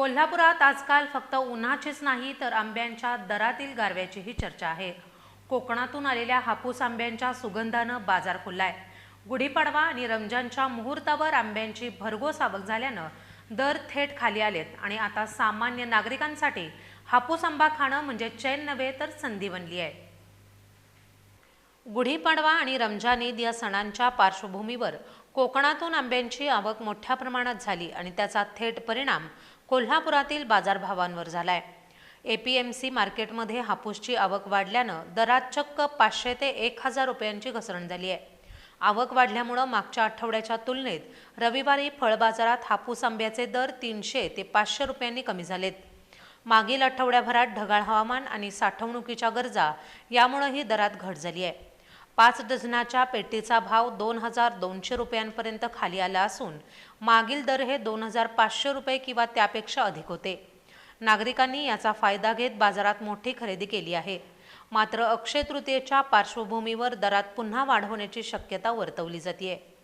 कोल्हापुरात आजकाल फक्त उन्हाचीच नाही तर आंब्यांच्या दरातील गारव्याचीही चर्चा आहे. कोकणातून आलेल्या हापूस आंब्यांच्या सुगंधानं बाजार खुललाय. गुढीपाडवा आणि रमजानच्या मुहूर्तावर आंब्यांची भरघोस आवक झाल्यानं दर थेट खाली आलेत आणि आता सामान्य नागरिकांसाठी हापूस आंबा खाणं म्हणजे चैन नव्हे तर संधी बनली आहे. गुढीपाडवा आणि रमजान ईद या सणांच्या पार्श्वभूमीवर कोकणातून आंब्यांची आवक मोठ्या प्रमाणात झाली आणि त्याचा थेट परिणाम कोल्हापुरातील बाजारभावांवर झाला आहे एपीएमसी मार्केटमध्ये हापूसची आवक वाढल्यानं दरात चक्क पाचशे ते एक हजार रुपयांची घसरण झाली आहे. आवक वाढल्यामुळं मागच्या आठवड्याच्या तुलनेत रविवारी फळ बाजारात हापूस आंब्याचे दर तीनशे ते पाचशे रुपयांनी कमी झालेत. मागील आठवड्याभरात ढगाळ हवामान आणि साठवणुकीच्या गरजा यामुळंही दरात घट झाली आहे. पाच डझनाच्या पेटीचा भाव दोन हजार दोनशे रुपयांपर्यंत खाली आला असून मागील दर हे दोन हजार पाचशे रुपये किंवा त्यापेक्षा अधिक होते. नागरिकांनी याचा फायदा घेत बाजारात मोठी खरेदी केली आहे. मात्र अक्षय तृतीयेच्या पार्श्वभूमीवर दरात पुन्हा वाढ होण्याची शक्यता वर्तवली जाते